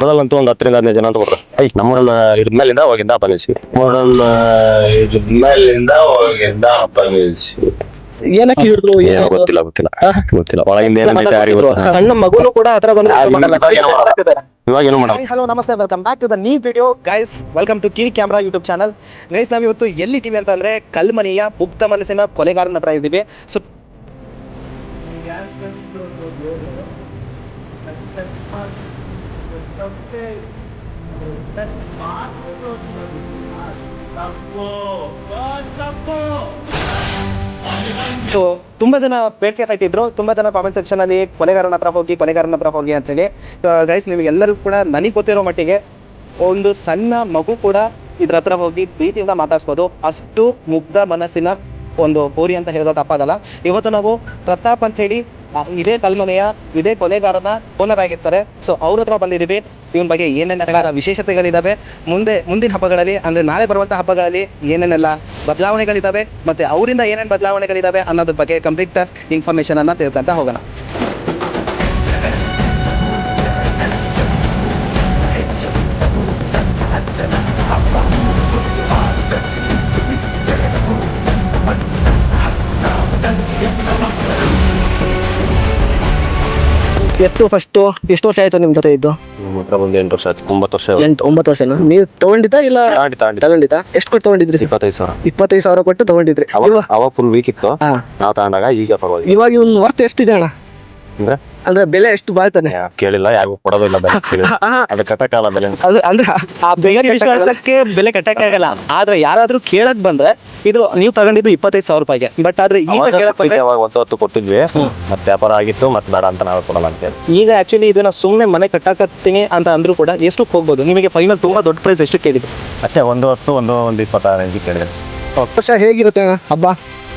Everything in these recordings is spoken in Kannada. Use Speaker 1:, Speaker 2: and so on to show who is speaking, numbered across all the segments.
Speaker 1: ಮೊದಲಂತೂ ಒಂದು ಹತ್ತರಿಂದ ಹದಿನೈದು ಜನ ಅಂತ ಬರ್ತಾರೆ ಐ ನಮ್ಮೂರಲ್ಲಿ ಇದ್ಮೇಲಿಂದ ಹೋಗಿದ್ದ ಹೋಗಿಂದ ನಿಲ್ಸಿ ಮೊದಲ್ ಇದ್ಮೇಲಿಂದ ಹೋಗಿದ್ದ ಹಬ್ಬ ನಿಲ್ಸಿ
Speaker 2: ಏನಕ್ಕೆ ಹಿಡಿದ್ರು?
Speaker 1: ಏನೋ ಗೊತ್ತಿಲ್ಲ ಗೊತ್ತಿಲ್ಲ. ಗೊತ್ತಿಲ್ಲ. ಒಳಗಿಂದ ಏನೈತೆ ಯಾರಿಗೂ ಗೊತ್ತಿಲ್ಲ.
Speaker 2: ಸಣ್ಣ ಮಗುನು ಕೂಡ ಆತರ ಬಂದ್ರೆ
Speaker 1: ಇವಾಗ ಏನು
Speaker 2: hello namaste welcome back to the new video. Guys welcome to Kiri camera YouTube channel. Guys ನಾವು ಇವತ್ತು ಎಲ್ಲಿದ್ದೀವಿ ಅಂತ ಅಂದ್ರೆ ಕಲ್ಮನೆಯ ಮುಕ್ತ ಮನಸ್ಸಿನ ಕೊಲೆಗಾರನ ಹತ್ರ ಇದ್ದೀವಿ. ಸೊ ಸೊ ತುಂಬಾ ಜನ ಬೇಡಿಕೆ ಕಟ್ಟಿದ್ರು ತುಂಬಾ ಜನ ಕಾಮೆಂಟ್ ಸೆಕ್ಷನ್ ಅಲ್ಲಿ ಕೊಲೆಗಾರನ ಹತ್ರ ಹೋಗಿ, ಕೊನೆಗಾರನ ಹತ್ರ ಹೋಗಿ ಅಂತೇಳಿ. ಗೈಸ್ ನಿಮಗೆಲ್ಲರೂ ಕೂಡ ನನಗೆ ಗೊತ್ತಿರೋ ಮಟ್ಟಿಗೆ ಒಂದು ಸಣ್ಣ ಮಗು ಕೂಡ ಇದ್ರ ಹತ್ರ ಹೋಗಿ ಪ್ರೀತಿಯಿಂದ ಮಾತಾಡ್ಸ್ಬೋದು. ಅಷ್ಟು ಮುಗ್ಧ ಮನಸ್ಸಿನ ಒಂದು ಪೂರಿ ಅಂತ ಹೇಳೋದು ತಪ್ಪಾಗಲ್ಲ. ಇವತ್ತು ನಾವು ಪ್ರತಾಪ್ ಅಂತ ಹೇಳಿ ಇದೇ ಕಲ್ಮನೆಯ ಇದೇ ಕೊಲೆಗಾರನ ಓನರ್ ಆಗಿರ್ತಾರೆ ಸೊ ಅವ್ರ ಹತ್ರ ಬಂದಿದ್ದೀವಿ. ಇವನ್ ಬಗ್ಗೆ ಏನೇನೆಲ್ಲ ವಿಶೇಷತೆಗಳಿದಾವೆ? ಮುಂದೆ, ಮುಂದಿನ ಹಬ್ಬಗಳಲ್ಲಿ, ಅಂದ್ರೆ ನಾಳೆ ಬರುವಂತ ಹಬ್ಬಗಳಲ್ಲಿ ಏನೇನೆಲ್ಲ ಬದಲಾವಣೆಗಳಿದಾವೆ? ಮತ್ತೆ ಅವರಿಂದ ಏನೇನು ಬದಲಾವಣೆಗಳಿದಾವೆ ಅನ್ನೋದ್ರ ಬಗ್ಗೆ ಕಂಪ್ಲೀಟ್ ಇನ್ಫಾರ್ಮೇಶನ್ ಅನ್ನ ತಿಳ್ಕೊಂತ ಹೋಗೋಣ. ಎತ್ತು ಫಸ್ಟು ಎಷ್ಟು ವರ್ಷ ಆಯ್ತು ನಿಮ್ ಜೊತೆ ಇದ್ದು?
Speaker 1: ಹತ್ರ ಒಂದು ಎಂಟು ವರ್ಷ ಆಯ್ತು ಒಂಬತ್ತು ವರ್ಷ.
Speaker 2: ಎಂಟು ಒಂಬತ್ತು ವರ್ಷನಾ? ನೀವು ತಗೊಂಡಿದ್ದ ಇಲ್ಲ
Speaker 1: ತಾಂಡಿ
Speaker 2: ತಗೊಂಡಿದ್ದ. ಎಷ್ಟು ಕೊಟ್ಟು ತಗೊಂಡಿದ್ರಿ?
Speaker 1: ಇಪ್ಪತ್ತೈದು ಸಾವಿರ.
Speaker 2: ಇಪ್ಪತ್ತೈದು ಸಾವಿರ ಕೊಟ್ಟು ತಗೊಂಡಿದ್ರಿ.
Speaker 1: ಅವಾಗ ಅವಾಗ ಫುಲ್ ವೀಕ್ ಇತ್ತು.
Speaker 2: ಹಾ.
Speaker 1: ನಾವು ತಗೊಂಡಾಗ ಈಗ ಪರವಾಗಿಲ್ಲ.
Speaker 2: ಇವಾಗ ಇವನ್ ವರ್ತ್ ಎಷ್ಟಿದೆ ಅಣ್ಣ?
Speaker 1: ಅಂದ್ರೆ?
Speaker 2: ಅಂದ್ರೆ ಬೆಲೆ ಎಷ್ಟು ಬಾಳ್ತಾನೆ?
Speaker 1: ಕೇಳಿಲ್ಲ ಯಾರಿಗೂ ಕೊಡೋದಿಲ್ಲ ಬೆಲೆ. ಅದು ಕಟ್ಟಕ್ಕಾಗಲ್ಲ ಬೆಲೆ.
Speaker 2: ಅದು ಅಂದ್ರೆ ಆ ಬೇಗ ವಿಶ್ವಾಸಕ್ಕೆ ಬೆಲೆ ಕಟ್ಟಕ್ಕಾಗಲ್ಲ ಆದ್ರೆ ಯಾರಾದ್ರೂ ಕೇಳಕ್ ಬಂದ್ರೆ ಇದು ನೀವು ತಗೊಂಡಿದ್ದು ಇಪ್ಪತ್ತೈದು ಸಾವಿರ ರೂಪಾಯಿಗೆ. ಬಟ್ ಆದ್ರೆ ಈಗ ಕೇಳಕ್ ಬಂದ್ರೆ
Speaker 1: ಒಂದು ಹೊತ್ತು ಕೊಟ್ಟಿದ್ವಿ. ಮತ್ತೆ ವ್ಯಾಪಾರ ಆಗಿತ್ತು ಮತ್ತೆ ಬೇಡ ಅಂತ ನಾವು ಕೊಡಲ್ಲ ಅಂತ ಹೇಳಿ.
Speaker 2: ಈಗ ಆಕ್ಚುಲಿ ಇದನ್ನ ಸುಮ್ಮನೆ ಮನೆ ಕಟ್ಟಾಕತ್ತೀನಿ ಅಂತ ಅಂದ್ರೂ ಕೂಡ ಎಷ್ಟು ಹೋಗ್ಬೋದು? ನಿಮಗೆ ಫೈನಲ್ ತುಂಬಾ ದೊಡ್ಡ ಪ್ರೈಸ್ ಎಷ್ಟು ಕೇಳಿದ್ರು
Speaker 1: ಅಷ್ಟೇ ಒಂದು ಹೊತ್ತು ಒಂದು ಒಂದು ಇಪ್ಪತ್ತಾರು ಕೇಳಿದ್ರು ಕೇಳಿದೆ.
Speaker 2: ವರ್ಷ ಹೇಗಿರುತ್ತೆ ಹಬ್ಬ?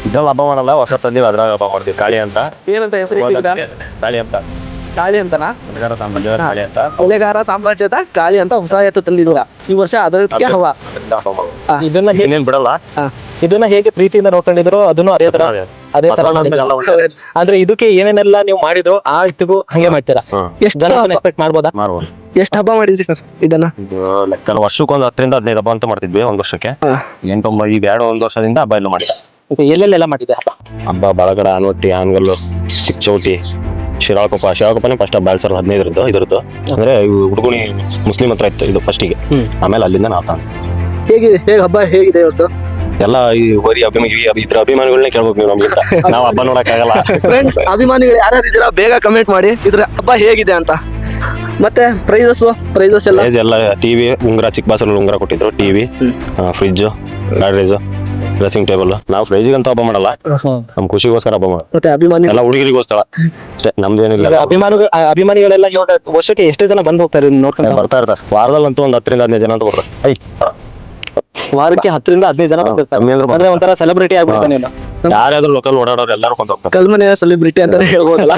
Speaker 1: ಇದ್ರಲ್ಲಿ ಹಬ್ಬ ಮಾಡಲ್ಲ ಹೊಸ ತಂದಿವಿ ಅದ್ರಾಗ ಹಬ್ಬ ಮಾಡ್ತೀವಿ. ಕಾಳಿ ಅಂತ.
Speaker 2: ಏನಂತ ಹೆಸರು
Speaker 1: ಕಾಳಿ ಅಂತ.
Speaker 2: ಕಾಳಿ ಅಂತನಾ?
Speaker 1: ಸಾಮ್ರಾಜ್ಯ ಕಾಳಿ ಅಂತ.
Speaker 2: ಹೊಲೆಗಾರ ಸಾಮ್ರಾಜ್ಯದ ಕಾಳಿ ಅಂತ ಹೊಸ ಎತ್ತು ತಂದಿದ್ರ ಈ ವರ್ಷ ಅದಕ್ಕೆ ಹವ. ಇದನ್ನ
Speaker 1: ಏನೇನ್ ಬಿಡಲ್ಲ.
Speaker 2: ಇದನ್ನ ಹೇಗೆ ಪ್ರೀತಿಯಿಂದ ನೋಡ್ಕೊಂಡಿದ್ರು ಅದನ್ನು ಅದೇ ತರ ಅದೇ. ತರ ಅಂದ್ರೆ ಇದಕ್ಕೆ ಏನೇನೆಲ್ಲ ನೀವು ಮಾಡಿದ್ರು ಆ ಇಟ್ಟಿಗೂ ಹಂಗೆ ಮಾಡ್ತೀರಾ. ಎಷ್ಟು ಜನ ಎಕ್ಸ್ಪೆಕ್ಟ್ ಮಾಡ್ಬೋದಾ?
Speaker 1: ಮಾಡ್ಬೋದು.
Speaker 2: ಎಷ್ಟು ಹಬ್ಬ ಮಾಡಿದ್ರಿ ಸರ್ ಇದನ್ನ?
Speaker 1: ಇದು ಲೆಕ್ಕ ವರ್ಷಕ್ಕೆ ಒಂದು ಹತ್ತರಿಂದ ಹದಿನೈದು ಹಬ್ಬ ಅಂತ ಮಾಡ್ತಿದ್ವಿ ಒಂದ್ ವರ್ಷಕ್ಕೆ. ಎಂಟೊಂಬ ಈಗ ಎರಡು ಒಂದು ವರ್ಷದಿಂದ ಹಬ್ಬ ಎಲ್ಲ ಮಾಡಿದ್ದೆ
Speaker 2: Okay, ಎಲ್ಲೆಲ್ಲೆಲ್ಲ ಮಾಡಿದೆ? ಹಬ್ಬ
Speaker 1: ಹಬ್ಬ ಬಳಗಡ ಆನವಟ್ಟಿ ಆನ್ಗಲ್ಲು ಚಿಕ್ಕ ಚೌಟಿ ಶಿರಾಳಕೊಪ್ಪ. ಶಿರಾಳಕೊಪ್ಪನೇ ಫಸ್ಟ್ ಹಬ್ಬ ಎರಡ್ ಸಾವಿರದ ಹದಿನೈದರದ್ದು ಇದ್ರದ್ದು. ಅಂದ್ರೆ ಇವು ಹುಡುಗುಣಿ ಮುಸ್ಲಿಂ ಹತ್ರ ಇತ್ತು ಇದು ಫಸ್ಟಿಗೆ
Speaker 2: ಹ್ಮ್.
Speaker 1: ಆಮೇಲೆ ಅಲ್ಲಿಂದ ನಾವು
Speaker 2: ಹೇಗಿದೆ ಹೇಗೆ ಹಬ್ಬ ಹೇಗಿದೆ ಇವತ್ತು?
Speaker 1: ಎಲ್ಲ ಈ ಬರಿ ಅಭಿಮಾನಿ ಇದ್ರ ಅಭಿಮಾನಿಗಳನ್ನೇ ಕೇಳ್ಬೇಕು ನೀವು ನಮ್ಗಿಂತ. ನಾವು ಹಬ್ಬ ನೋಡಕ್ಕಾಗಲ್ಲ.
Speaker 2: ಫ್ರೆಂಡ್ಸ್ ಅಭಿಮಾನಿಗಳು ಯಾರ್ಯಾರು ಇದ್ದೀರಾ ಬೇಗ ಕಮೆಂಟ್ ಮಾಡಿ. ಇದ್ರ ಹಬ್ಬ ಹೇಗಿದೆ ಅಂತ. ಮತ್ತೆ ಪ್ರೈಸಸ್ ಪ್ರೈಸಸ್ ಎಲ್ಲ?
Speaker 1: ಎಲ್ಲ ಟಿವಿ ಉಂಗುರ ಚಿಕ್ಕ ಬಾಸಲ್ಲಿ ಉಂಗುರ ಕೊಟ್ಟಿದ್ರು TV fridge Godrej dressing table ನಾವು ಪ್ರೈಜಿಗೆ ಅಂತ ಹಬ್ಬ ಮಾಡಲ್ಲ. ನಮ್ ಖುಷಿಗೋಸ್ಕರ ಹಬ್ಬ ಮಾಡೋದು
Speaker 2: ಮತ್ತೆ ಅಭಿಮಾನಿ
Speaker 1: ಎಲ್ಲ ಹುಡುಗರಿಗೋಸ್ಕರ. ಅಷ್ಟೇ ನಮ್ದೇನಿಲ್ಲ.
Speaker 2: ಅಭಿಮಾನಿಗಳು ಅಭಿಮಾನಿಗಳೆಲ್ಲ ಇವಾಗ ವರ್ಷಕ್ಕೆ ಎಷ್ಟು ಜನ ಬಂದು ಹೋಗ್ತಾರೆ ನೋಡ್ಕೊಂಡು
Speaker 1: ಬರ್ತಾ ಇರ್ತಾರೆ. ವಾರದಲ್ಲಂತೂ ಒಂದ್ ಹತ್ತರಿಂದ ಹದಿನೈದು ಜನ ಅಂತ ಬರ್ತಾರೆ ಐ.
Speaker 2: ವಾರಕ್ಕೆ ಹತ್ತರಿಂದ ಹದಿನೈದು ಜನ
Speaker 1: ಬರ್ತಾರೆ ಅಂದ್ರೆ
Speaker 2: ಒಂಥರ ಸೆಲೆಬ್ರಿಟಿ ಆಗ್ಬಿಡ್ತಾನೆ
Speaker 1: ಯಾರ್ಯಾದ್ರು ಲೋಕಲ್ ಓಡಾಡೋರು ಎಲ್ಲರೂ ಕೊಂತ
Speaker 2: ಕಲ್ಮನೆ ಸೆಲೆಬ್ರಿಟಿ ಅಂತಾನೆ ಹೇಳ್ಬೋದಲ್ಲ?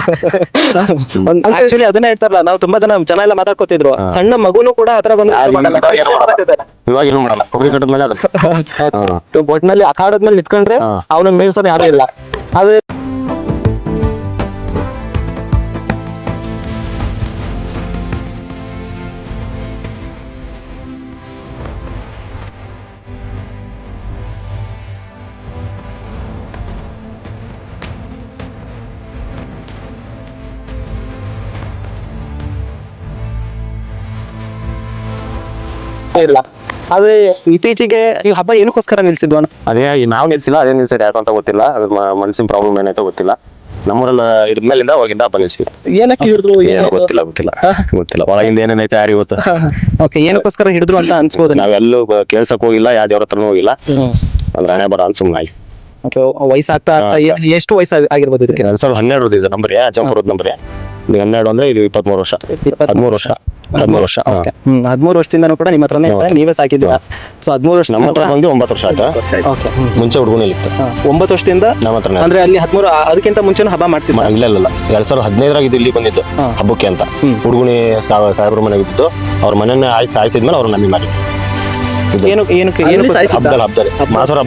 Speaker 2: ಆಕ್ಚುಲಿ ಅದನ್ನ ಹೇಳ್ತಾರಲ್ಲ ನಾವು ತುಂಬಾ ಜನ ಜನ ಎಲ್ಲ ಮಾತಾಡ್ಕೊತಿದ್ರು.
Speaker 1: ಹಾ.
Speaker 2: ಸಣ್ಣ ಮಗುನು ಕೂಡ ಆತರ ಬಂದು
Speaker 1: ಯಾರು ಏನು ಮಾಡಲ್ಲ. ಇವಾಗ ಏನು ಮಾಡಲ್ಲ. ಕೊಬ್ಬರಿ ಕಟ್ಟದ್ಮೇಲೆ ಅದು.
Speaker 2: ಒಟ್ನಲ್ಲಿ ಅಖಾಡದ್ಮೇಲೆ ನಿಂತ್ಕೊಂಡ್ರೆ. ಅವನ ಮೇಲ್ಸೋನ್ ಯಾರು ಇಲ್ಲ. ಆದ್ರೆ ಇಲ್ಲ. ಆದ್ರೆ ಇತ್ತೀಚೆಗೆ ಈ ಹಬ್ಬ ಏನಕ್ಕೋಸ್ಕರ ನಿಲ್ಸಿದ್ವ
Speaker 1: ಅದೇ ನಾವ್ ನಿಲ್ಸಿಲ್ಲ ಅದೇ ನಿಲ್ಸಿದೆ. ಯಾಕಂತ ಗೊತ್ತಿಲ್ಲ. ಮನಸ್ಸಿನ ಮ- ಮನ್ಸಿನ ಪ್ರಾಬ್ಲಮ್ ಏನಾಯ್ತೋ ಗೊತ್ತಿಲ್ಲ. ನಮ್ಮೂರಲ್ಲ ಇದ್ಮೇಲಿಂದ ಅವಾಗಿಂದ ಹಬ್ಬ ನಿಲ್ಸಿ
Speaker 2: ಏನಕ್ಕೆ ಹಿಡಿದ್ರು?
Speaker 1: ಏನೋ ಗೊತ್ತಿಲ್ಲ ಗೊತ್ತಿಲ್ಲ. ಗೊತ್ತಿಲ್ಲ. ಒಳಗಿಂದ ಏನೇನೈತೆ ಯಾರು ಇವತ್ತು
Speaker 2: ಓಕೆ ಏನಕ್ಕೋಸ್ಕರ ಹಿಡಿದ್ರು ಅಂತ ಅನ್ಸ್ಬೋದು ನಾವು
Speaker 1: ನಾವೆಲ್ಲೂ ಕೇಳ್ಸಕ್ ಹೋಗಿಲ್ಲ ಯಾವ ದೇವ್ರ ಹತ್ರನೂ ಹೋಗಿಲ್ಲ. ಅಂದ್ರೆ ಹಣೆ ಬರ ಅನ್ಸುಮ್ ನಾಯಿ
Speaker 2: ಓಕೆ ವಯಸ್ಸಾಗ್ತಾ ಆಗ್ತಾ ಎಷ್ಟು ವಯಸ್ಸು ಆಗಿರ್ಬೋದು ಇದಕ್ಕೆ?
Speaker 1: ಎರಡ್ ಸಾವಿರದ ಹನ್ನೆರಡು ಇದು ನಂಬರ್ ಜಂಪ್ ನಂಬರ್ ಹನ್ನೆರಡು ಅಂದ್ರೆ ಇದು ಇಪ್ಪತ್ಮೂರು ವರ್ಷ. ಹದಿಮೂರು ವರ್ಷ. ಹದಿಮೂರು ವರ್ಷ.
Speaker 2: ಹ್ಮ್ ಹದಿಮೂರು ವರ್ಷದಿಂದನೂ ಕೂಡ ನಿಮ್ಮ ಹತ್ರನೇ ನೀವೇ ಸಾಕಿದ್ದೀರಾ? ಸೊ ಹದಿಮೂರು ವರ್ಷ
Speaker 1: ನಮ್ಮ ಹತ್ರ ಬಂದು ಒಂಬತ್ತು ವರ್ಷ ಆಯ್ತಾ?
Speaker 2: ಓಕೆ.
Speaker 1: ಮುಂಚೆ ಹುಡುಗನಲ್ಲಿ ಇತ್ತು
Speaker 2: ಒಂಬತ್ತು ವರ್ಷದಿಂದ
Speaker 1: ನಮ್ಮ ಹತ್ರ
Speaker 2: ಅಂದ್ರೆ ಅಲ್ಲಿ ಹದಿಮೂರು ಅದಕ್ಕಿಂತ ಮುಂಚೆನೂ ಹಬ್ಬ ಮಾಡ್ತಿದ್ದ?
Speaker 1: ಇಲ್ಲ ಇಲ್ಲ ಇಲ್ಲ. ಎರಡ್ ಸಾವಿರದ ಹದಿನೈದರಾಗ ಇದು ಇಲ್ಲಿ ಬಂದಿದ್ದು. ಹಬ್ಬಕ್ಕೆ ಅಂತ.
Speaker 2: ಹುಡುಗನಿ
Speaker 1: ಹುಡುಗುಣಿ ಸಾಹೇಬ್ರ ಮನೆಗೆ ಇದ್ದು ಅವ್ರ ಮನೆಯನ್ನ ಆಯ್ಸಿ ಸಾಯಿಸಿದ್ಮೇಲೆ ಅವ್ರು ನಮಗೆ ಮಾಡಿ
Speaker 2: ಏನು ಏನಕ್ಕೆ ಏನು
Speaker 3: ಸಾಯ್ಸಿದ್ದ?
Speaker 1: ಮಾಸೂರ್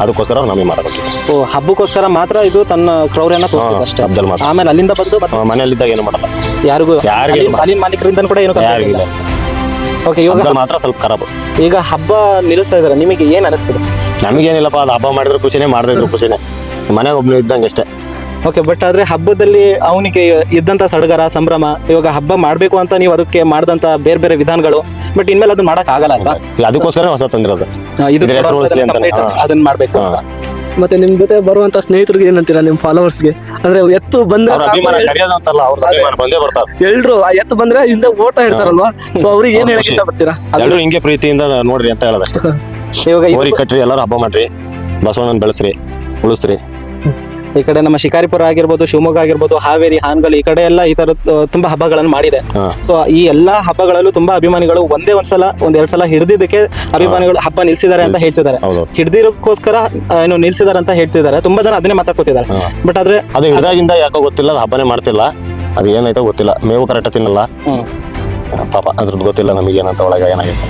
Speaker 1: ಅದಕ್ಕೋಸ್ಕರ ಅವ್ರು ನಮಗೆ ಮಾಡಬೇಕು.
Speaker 2: ಓ, ಹಬ್ಬಕ್ಕೋಸ್ಕರ ಮಾತ್ರ ಇದು ತನ್ನ ಕ್ರೌರ್ಯನ ತೋರಿಸಿದ ಅಷ್ಟೇ.
Speaker 1: ಅಬ್ದಲ್ ಮಾತ್ರ.
Speaker 2: ಆಮೇಲೆ ಅಲ್ಲಿಂದ ಬಂದು ಮನೆಯಲ್ಲಿ
Speaker 1: ಮನೆಯಲ್ಲಿದ್ದಾಗ ಏನು ಮಾಡಲ್ಲ.
Speaker 2: ಯಾರಿಗೂ
Speaker 1: ಯಾರಿಗೂ
Speaker 2: ಅಲ್ಲಿ- ಅಲ್ಲಿನ ಮಾಲೀಕರಿಂದ ಕೂಡ ಏನು
Speaker 1: ಯಾರಿಗಿಲ್ಲ
Speaker 2: ಓಕೆ ಇವಾಗ
Speaker 1: ಮಾತ್ರ ಸ್ವಲ್ಪ ಖರಾಬ್.
Speaker 2: ಈಗ ಹಬ್ಬ ನಿಲ್ಲಿಸ್ತಾ ಇದಾರೆ ನಿಮಗೆ ಏನ್ ಅನಿಸ್ತದೆ?
Speaker 1: ನಮಗೇನಿಲ್ಲಪ್ಪ ಅದು ಹಬ್ಬ ಮಾಡಿದ್ರೆ ಖುಷಿನೇ ಮಾಡದೇ ಇದ್ರು ಖುಷಿನೇ. ಮನೆಗೆ ಒಬ್ಬನು ಇದ್ದಂಗೆ ಅಷ್ಟೇ.
Speaker 2: ಓಕೆ ಬಟ್ ಆದ್ರೆ ಹಬ್ಬದಲ್ಲಿ ಅವನಿಗೆ ಇದ್ದಂತ ಸಡಗರ ಸಂಭ್ರಮ ಇವಾಗ ಹಬ್ಬ ಮಾಡಬೇಕು ಅಂತ ನೀವು ಅದಕ್ಕೆ ಮಾಡಿದಂತ ಬೇರೆ ಬೇರೆ ವಿಧಾನಗಳು ಬಟ್ ಇನ್ಮೇಲೆ ಅದನ್ನ ಮಾಡಕ್ ಆಗಲ್ಲ ಅಲ್ವಾ?
Speaker 1: ಅದಕ್ಕೋಸ್ಕರ ಹೊಸ ತಂದಿರೋದು
Speaker 2: ಇದು. ಅದನ್ನ ಮಾಡ್ಬೇಕು ಅಂತ.
Speaker 3: ಮತ್ತೆ ನಿಮ್ ಜೊತೆ ಬರುವಂತ ಸ್ನೇಹಿತರಿಗೆ ಏನಂತೀರಾ ನಿಮ್ ಫಾಲೋವರ್ಸ್ಗೆ ಅಂದ್ರೆ ಎತ್ತು ಬಂದ್ರೆ
Speaker 1: ಅವ್ರ ಅಭಿಮಾನ ಕರೆಯೋದಂತಲ್ಲ ಅವ್ರ ಅಭಿಮಾನ ಬಂದೇ ಬರ್ತಾರೆ
Speaker 3: ಎಲ್ರು ಆ ಎತ್ತು ಬಂದ್ರೆ ಹಿಂದೆ ಓಟ ಇರ್ತಾರಲ್ವಾ? ಸೊ ಅವ್ರಿಗೆ ಏನ್ ಹೇಳಕ್. ಇಷ್ಟಪಡ್ತೀರಾ?
Speaker 1: ಎಲ್ಲರೂ ಹಿಂಗೆ ಪ್ರೀತಿಯಿಂದ ನೋಡ್ರಿ ಅಂತ ಹೇಳೋದಷ್ಟೇ.
Speaker 2: ಇವಾಗ
Speaker 1: ಕಟ್ರಿ ಎಲ್ಲರೂ ಹಬ್ಬ ಮಾಡ್ರಿ. ಬಸವಣ್ಣನ ಬೆಳೆಸ್ರಿ ಉಳಿಸ್ರಿ.
Speaker 2: ಈ ಕಡೆ ನಮ್ಮ ಶಿಕಾರಿಪುರ ಆಗಿರ್ಬೋದು ಶಿವಮೊಗ್ಗ ಆಗಿರ್ಬೋದು ಹಾವೇರಿ ಹಾನಗಲ್ ಈ ಕಡೆ ಎಲ್ಲ ಈ ತರ ತುಂಬಾ ಹಬ್ಬಗಳನ್ನು ಮಾಡಿದೆ. ಸೊ ಈ ಎಲ್ಲಾ ಹಬ್ಬಗಳಲ್ಲೂ ತುಂಬಾ ಅಭಿಮಾನಿಗಳು ಒಂದೇ ಒಂದ್ಸಲ ಒಂದ್ ಎರಡ್ ಸಲ ಹಿಡಿದಿದ್ದಕ್ಕೆ ಅಭಿಮಾನಿಗಳು ಹಬ್ಬ ನಿಲ್ಸಿದ್ದಾರೆ ಅಂತ ಹೇಳ್ತಿದ್ದಾರೆ. ಹಿಡಿದಿರೋಕ್ಕೋಸ್ಕರ ಏನು ನಿಲ್ಸಿದ್ದಾರೆ ಅಂತ ಹೇಳ್ತಿದ್ದಾರೆ. ತುಂಬಾ ಜನ ಅದನ್ನೇ ಮಾತಾಡ್ಕೋತಿದ್ದಾರೆ. ಬಟ್ ಆದ್ರೆ
Speaker 1: ಅದು ಹಿಡಿದಾಗಿಂದ ಯಾಕೋ ಗೊತ್ತಿಲ್ಲ ಅದು ಹಬ್ಬನೇ ಮಾಡ್ತಿಲ್ಲ. ಅದು ಏನಾಯ್ತೋ ಗೊತ್ತಿಲ್ಲ. ಮೇವು ಕರೆಕ್ಟ್ ತಿನ್ನಲ್ಲ. ಪಾಪ ಅದ್ರದ್ದು ಗೊತ್ತಿಲ್ಲ ನಮಗೆ ಏನಂತ ಒಳಗೆ ಏನಾಗಿತ್ತು.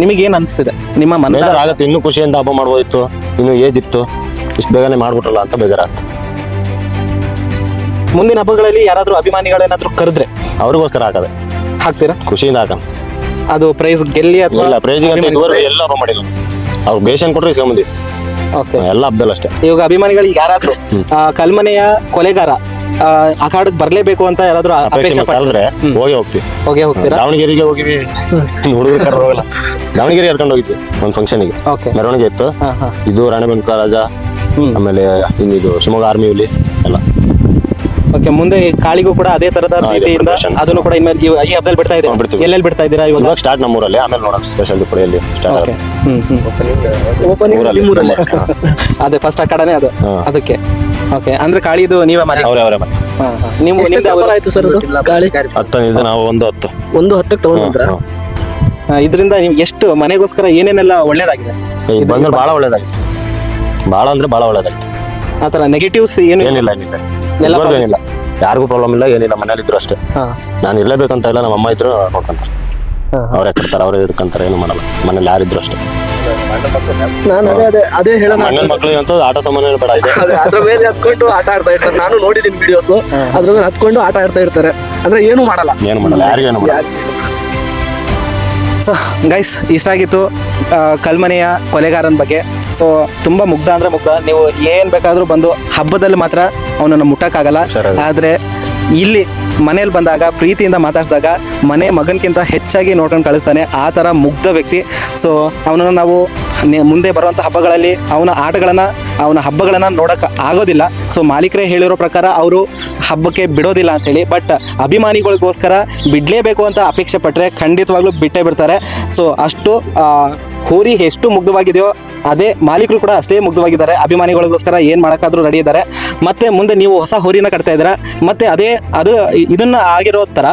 Speaker 2: ನಿಮಗೆ ಏನ್ ಅನ್ಸ್ತಿದೆ? ನಿಮ್ಮ ಮನೆ
Speaker 1: ಆಗತ್ತೆ ಇನ್ನೂ ಖುಷಿಯಿಂದ ಹಬ್ಬ ಮಾಡ್ಬೋದಿತ್ತು ಇನ್ನು ಏಜ್ ಇತ್ತು. ಇಷ್ಟು ಬೇಗನೆ ಮಾಡ್ಬಿಟ್ರಲ್ಲ ಅಂತ ಬೇಜಾರಾಗ್ತು.
Speaker 2: ಮುಂದಿನ ಹಬ್ಬಗಳಲ್ಲಿ ಯಾರಾದರೂ ಅಭಿಮಾನಿಗಳೇನಾದರೂ ಕರೆದ್ರೆ
Speaker 1: ಅವ್ರಿಗೋಸ್ಕರ ಹಾಕದೆ.
Speaker 2: ಹಾಕ್ತೀರಾ?
Speaker 1: ಖುಷಿಯಿಂದ ಹಾಕಂತ
Speaker 2: ಅದು ಪ್ರೈಸ್ ಗೆಲ್ಲಿ ಅಥವಾ
Speaker 1: ಇಲ್ಲ ಪ್ರೈಸ್ ಅಂತ ಇದುವರೆಗೂ ಎಲ್ಲ ಹಬ್ಬ ಮಾಡಿಲ್ಲ. ಅವ್ರು ಬೇಷನ್ ಕೊಟ್ರೆ ಇಸ್ಕೊಂಬಂದಿ
Speaker 2: ಓಕೆ
Speaker 1: ಎಲ್ಲ ಹಬ್ಬದಲ್ಲಿ ಅಷ್ಟೇ.
Speaker 2: ಇವಾಗ ಅಭಿಮಾನಿಗಳಿಗೆ ಯಾರಾದ್ರೂ ಕಲ್ಮನೆಯ ಕೊಲೆಗಾರ ಆ, ಅಖಾಡಕ್ ಬರ್ಲೇಬೇಕು ಅಂತ ಯಾರಾದ್ರೂ
Speaker 1: ಅಪೇಕ್ಷೆ
Speaker 2: ಅಪೇಕ್ಷೆ
Speaker 1: ಹೋಗಿ ಹೋಗ್ತೀವಿ.
Speaker 2: ಹೋಗಿ ಹೋಗ್ತೀರಾ?
Speaker 1: ದಾವಣಗೆರೆಗೆ ಹೋಗಿವಿ. ಹುಡುಗರು ಕರ್ಕೊಂಡು ಹೋಗಲ್ಲ. ದಾವಣಗೆರೆ ಕರ್ಕೊಂಡು ಹೋಗಿದ್ವಿ ಒಂದು ಫಂಕ್ಷನ್ಗೆ
Speaker 2: ಓಕೆ
Speaker 1: ಮೆರವಣಿಗೆ ಇತ್ತು.
Speaker 2: ಹಾ ಹಾ.
Speaker 1: ಇದು ರಾಣಿಬೆನ್ನೂರು ರಾಜ. ಆಮೇಲೆ ಇನ್ನಿದು ಶಿವಮೊಗ್ಗ ಆರ್ಮಿ ಹುಲಿ ಎಲ್ಲ.
Speaker 2: ಓಕೆ ಮುಂದೆ ಕಾಳಿಗೂ ಕೂಡ ಅದೇ ತರದ
Speaker 1: ರೀತಿಯಿಂದ.
Speaker 2: ಅದನ್ನು ಕೂಡ ಇನ್ಮೇಲೆ ಈ ಹಬ್ಬದಲ್ಲಿ ಬಿಡ್ತಾ
Speaker 1: ಹಾ,
Speaker 2: ಇದೆ
Speaker 1: ಬಿಡ್ತೀವಿ.
Speaker 2: ಎಲ್ಲೆಲ್ಲಿ ಬಿಡ್ತಾ ಇದ್ದೀರಾ ಇವಾಗ?
Speaker 1: ಸ್ಟಾರ್ಟ್ ಸ್ಟಾರ್ಟ್ ನಮ್ಮೂರಲ್ಲಿ ಆಮೇಲೆ ನೋಡೋಣ ಸ್ಪೆಷಲ್ ಪುಡಿಯಲ್ಲಿ start
Speaker 2: okay hmm hmm.
Speaker 3: Opening
Speaker 1: ಊರಲ್ಲಿ
Speaker 2: ಅದೇ ಫಸ್ಟ್ ಅಖಾಡನೇ ಅದು.
Speaker 1: ಹಾ.
Speaker 2: ಅದಕ್ಕೆ. ಓಕೆ ಅಂದ್ರೆ ಕಾಳಿದು ನೀವೇ ಮಾಡಿ
Speaker 1: ಅವರೇ ಅವರೇ ಮನೆ.
Speaker 2: ನೀವು ನಿಮ್ದು
Speaker 3: ವ್ಯಾಪಾರ ಆಯ್ತು ಸರ್ ಅದು? ಗಾಳಿ?
Speaker 1: ಹತ್ತನಿಂದ ನಾವು ಒಂದು ಹತ್ತು.
Speaker 3: ಒಂದು ಹತ್ತಕ್ಕೆ ತಗೊಂಡ್ರ
Speaker 1: ಹ್ಮ್, ಹ್ಮ್.
Speaker 2: ಇದರಿಂದ ನಿಮ್ಗೆ ಎಷ್ಟು ಮನೆಗೋಸ್ಕರ ಏನೇನೆಲ್ಲ ಒಳ್ಳೇದಾಗಿದೆ?
Speaker 1: ಬಂದ್ರೆ ಭಾಳ ಒಳ್ಳೇದಾಗಿತ್ತು ಭಾಳ ಅಂದ್ರೆ ಭಾಳ ಒಳ್ಳೇದಾಯ್ತು
Speaker 2: ಆ ತರ ನೆಗೆಟಿವ್ಸ್ ಏನು
Speaker 1: ಏನಿಲ್ಲ ಏನಿಲ್ಲ.
Speaker 2: ಎಲ್ಲ
Speaker 1: ಇದುವರೆಗೂ ಏನಿಲ್ಲ. ಯಾರಿಗೂ ಪ್ರಾಬ್ಲಮ್ ಇಲ್ಲ ಏನಿಲ್ಲ. ಮನೇಲಿ ಇದ್ರು ಅಷ್ಟೇ.
Speaker 2: ನಾನು
Speaker 1: ನಾನು ಇರ್ಲೇಬೇಕಂತ ಇಲ್ಲ ನಮ್ಮ ಅಮ್ಮ ಇದ್ರು ನೋಡ್ಕೊಂತಾರೆ. ಅವ್ರೇ ಕಟ್ತಾರೆ ಅವರೇ ಹಿಡ್ಕೊಂತಾರೆ ಏನು ಮಾಡಲ್ಲ. ಮನೇಲಿ ಯಾರಿದ್ರು ಅಷ್ಟೇ.
Speaker 3: ನಾನು ಅದೇ ಅದೇ ಅದೇ ಹೇಳೋಣ.
Speaker 1: ಮಕ್ಳಿಗೆ ಅಂತ ಆಟ ಸಾಮಾನು ಬೇಡ ಇದೆ.
Speaker 3: ಅದೇ ಅದ್ರ ಮೇಲೆ ಹತ್ಕೊಂಡು ಆಟ ಆಡ್ತಾ ಇರ್ತಾರೆ. ನಾನು ನೋಡಿದ್ದೀನಿ ವಿಡಿಯೋಸ್ ಅದ್ರ ಮೇಲೆ ಹತ್ಕೊಂಡು ಆಟ ಆಡ್ತಾ ಇರ್ತಾರೆ. ಅಂದ್ರೆ ಏನು ಮಾಡಲ್ಲ.
Speaker 1: ಏನು ಮಾಡಲ್ಲ ಯಾರಿಗೂ ಏನು ಮಾಡಲ್ಲ.
Speaker 2: ಸೊ ಗೈಸ್ ಇಷ್ಟಾಗಿತ್ತು ಕಲ್ಮನೆಯ ಕೊಲೆಗಾರನ ಬಗ್ಗೆ. ಸೊ ತುಂಬ ಮುಗ್ಧ ಅಂದ್ರೆ ಮುಗ್ಧ. ನೀವು ಏನು ಬೇಕಾದರೂ ಬಂದು ಹಬ್ಬದಲ್ಲಿ ಮಾತ್ರ ಅವನನ್ನು ಮುಟ್ಟಕ್ಕಾಗಲ್ಲ. ಆದ್ರೆ ಇಲ್ಲಿ ಮನೆಯಲ್ಲಿ ಬಂದಾಗ ಪ್ರೀತಿಯಿಂದ ಮಾತಾಡಿಸಿದಾಗ ಮನೆ ಮಗನ್ಕಿಂತ ಹೆಚ್ಚಾಗಿ ನೋಡ್ಕೊಂಡು ಕಳಿಸ್ತಾನೆ ಆ ಥರ ಮುಗ್ಧ ವ್ಯಕ್ತಿ. ಸೊ ಅವನನ್ನು ನಾವು ಮುಂದೆ ಬರುವಂಥ ಹಬ್ಬಗಳಲ್ಲಿ ಅವನ ಆಟಗಳನ್ನು ಅವನ ಹಬ್ಬಗಳನ್ನು ನೋಡೋಕೆ ಆಗೋದಿಲ್ಲ. ಸೊ ಮಾಲೀಕರೇ ಹೇಳಿರೋ ಪ್ರಕಾರ ಅವರು ಹಬ್ಬಕ್ಕೆ ಬಿಡೋದಿಲ್ಲ ಅಂಥೇಳಿ ಬಟ್ ಅಭಿಮಾನಿಗಳಿಗೋಸ್ಕರ ಬಿಡಲೇಬೇಕು ಅಂತ ಅಪೇಕ್ಷೆ ಪಟ್ಟರೆ ಖಂಡಿತವಾಗ್ಲೂ ಬಿಟ್ಟೇ ಬಿಡ್ತಾರೆ. ಸೊ ಅಷ್ಟು ಹೋರಿ ಎಷ್ಟು ಮುಗ್ಧವಾಗಿದೆಯೋ ಅದೇ ಮಾಲೀಕರು ಕೂಡ ಅಷ್ಟೇ ಮುಗ್ಧವಾಗಿದ್ದಾರೆ. ಅಭಿಮಾನಿಗಳಿಗೋಸ್ಕರ ಏನು ಮಾಡೋಕ್ಕಾದರೂ ರೆಡಿ ಇದ್ದಾರೆ. ಮತ್ತೆ ಮುಂದೆ ನೀವು ಹೊಸ ಹೋರಿನ ಕಟ್ತಾ ಇದ್ದೀರಾ? ಮತ್ತೆ ಅದೇ, ಅದು ಇದನ್ನ ಆಗಿರೋ ಥರ,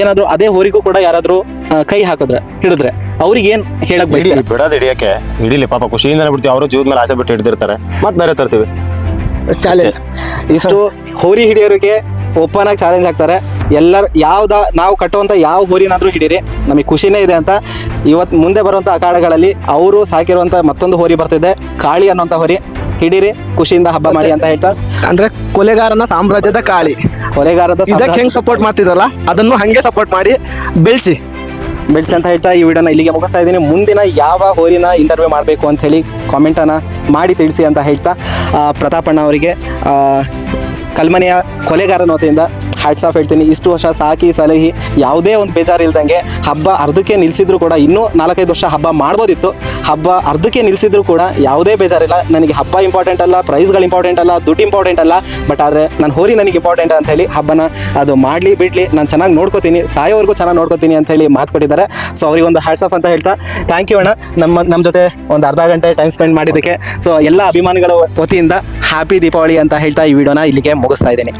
Speaker 2: ಏನಾದರೂ ಅದೇ ಹೋರಿಗೂ ಕೂಡ ಯಾರಾದರೂ ಕೈ ಹಾಕಿದ್ರೆ, ಹಿಡಿದ್ರೆ ಅವ್ರಿಗೆ ಏನು
Speaker 1: ಹೇಳಕ್ಕೆ ಬಿಡೋದು ಹಿಡಿಯಕ್ಕೆ. ಹಿಡೀಲಿ ಪಾಪ ಖುಷಿಯಿಂದ ಬಿಡ್ತೀವಿ. ಅವರು ಜೀವದ ಮೇಲೆ ಆಸೆ ಬಿಟ್ಟು ಹಿಡಿದಿರ್ತಾರೆ. ಮತ್ತೆ ಬೇರೆ ತರ್ತೀವಿ.
Speaker 3: ಚಾಲೆಂಜ್
Speaker 2: ಇಷ್ಟು ಹೋರಿ ಹಿಡಿಯೋರಿಗೆ ಓಪನ್ ಆಗಿ ಚಾಲೆಂಜ್ ಆಗ್ತಾರೆ ಎಲ್ಲರ ಯಾವ್ದ ನಾವು ಕಟ್ಟುವಂಥ ಯಾವ ಹೋರಿನಾದ್ರೂ ಹಿಡೀರಿ. ನಮಗೆ ಖುಷಿನೇ ಇದೆ ಅಂತ. ಇವತ್ತು ಮುಂದೆ ಬರುವಂಥ ಅಖಾಡಗಳಲ್ಲಿ ಅವರು ಸಾಕಿರುವಂಥ ಮತ್ತೊಂದು ಹೋರಿ ಬರ್ತಿದೆ. ಕಾಳಿ ಅನ್ನೋಂಥ ಹೋರಿ. ಹಿಡೀರಿ ಖುಷಿಯಿಂದ ಹಬ್ಬ ಮಾಡಿ ಅಂತ ಹೇಳ್ತಾ.
Speaker 3: ಅಂದ್ರೆ ಕೊಲೆಗಾರನ ಸಾಮ್ರಾಜ್ಯದ ಕಾಳಿ.
Speaker 2: ಕೊಲೆಗಾರದ
Speaker 3: ಇದಕ್ಕೆ ಹೆಂಗ್ ಸಪೋರ್ಟ್ ಮಾಡ್ತಿದ್ರಲ್ಲ? ಅದನ್ನು ಹಂಗೆ ಸಪೋರ್ಟ್ ಮಾಡಿ ಬೆಳೆಸಿ.
Speaker 2: ಬೆಳ್ಸಿ ಅಂತ ಹೇಳ್ತಾ ಈ ವಿಡಿಯೋನ ಇಲ್ಲಿಗೆ ಮುಗಿಸ್ತಾ ಇದ್ದೀನಿ. ಮುಂದಿನ ಯಾವ ಹೋರಿನ ಇಂಟರ್ವ್ಯೂ ಮಾಡಬೇಕು ಅಂತ ಹೇಳಿ ಕಾಮೆಂಟನ್ನು ಮಾಡಿ ತಿಳಿಸಿ ಅಂತ ಹೇಳ್ತಾ ಪ್ರತಾಪಣ್ಣ ಅವರಿಗೆ ಕಲ್ಮನೆಯ ಕೊಲೆಗಾರನ ವತಿಯಿಂದ ಹ್ಯಾಟ್ಸ್ ಆಫ್ ಹೇಳ್ತೀನಿ. ಇಷ್ಟು ವರ್ಷ ಸಾಕಿ ಸಲಹಿ ಯಾವುದೇ ಒಂದು ಬೇಜಾರು ಇಲ್ದಂಗೆ ಹಬ್ಬ ಅರ್ಧಕ್ಕೆ ನಿಲ್ಸಿದ್ರು ಕೂಡ ಇನ್ನೂ ನಾಲ್ಕೈದು ವರ್ಷ ಹಬ್ಬ ಮಾಡ್ಬೋದಿತ್ತು. ಹಬ್ಬ ಅರ್ಧಕ್ಕೆ ನಿಲ್ಸಿದ್ರು ಕೂಡ ಯಾವುದೇ ಬೇಜಾರಿಲ್ಲ. ನನಗೆ ಹಬ್ಬ ಇಂಪಾರ್ಟೆಂಟ್ ಅಲ್ಲ ಪ್ರೈಸ್ಗಳು ಇಂಪಾರ್ಟೆಂಟ್ ಅಲ್ಲ, ದುಡ್ಡು ಇಂಪಾರ್ಟೆಂಟ್ ಅಲ್ಲ. ಬಟ್ ಆದರೆ ನನ್ನ ಹೋರಿ ನನಗೆ ಇಂಪಾರ್ಟೆಂಟ್ ಅಂತ ಹೇಳಿ ಹಬ್ಬನ ಅದು ಮಾಡಲಿ, ಬಿಡಲಿ ನಾನು ಚೆನ್ನಾಗಿ ನೋಡ್ಕೋತೀನಿ. ಸಾಯೋವರೆಗೂ ಚೆನ್ನಾಗಿ ನೋಡ್ಕೋತೀನಿ ಅಂತ ಹೇಳಿ ಮಾತು ಕೊಟ್ಟಿದ್ದಾರೆ. ಸೊ ಅವ್ರಿಗೆ ಒಂದು ಹ್ಯಾಟ್ಸ್ ಆಫ್ ಅಂತ ಹೇಳ್ತಾ ಥ್ಯಾಂಕ್ ಯು ಅಣ್ಣ. ನಮ್ಮ ನಮ್ಮ ಜೊತೆ ಒಂದು ಅರ್ಧ ಗಂಟೆ ಟೈಮ್ ಸ್ಪೆಂಡ್ ಮಾಡಿದ್ದಕ್ಕೆ. ಸೊ ಎಲ್ಲ ಅಭಿಮಾನಿಗಳ ವತಿಯಿಂದ ಹ್ಯಾಪಿ ದೀಪಾವಳಿ ಅಂತ ಹೇಳ್ತಾ ಈ ವಿಡಿಯೋನ ಇಲ್ಲಿಗೆ ಮುಗಿಸ್ತಾ ಇದ್ದೀನಿ.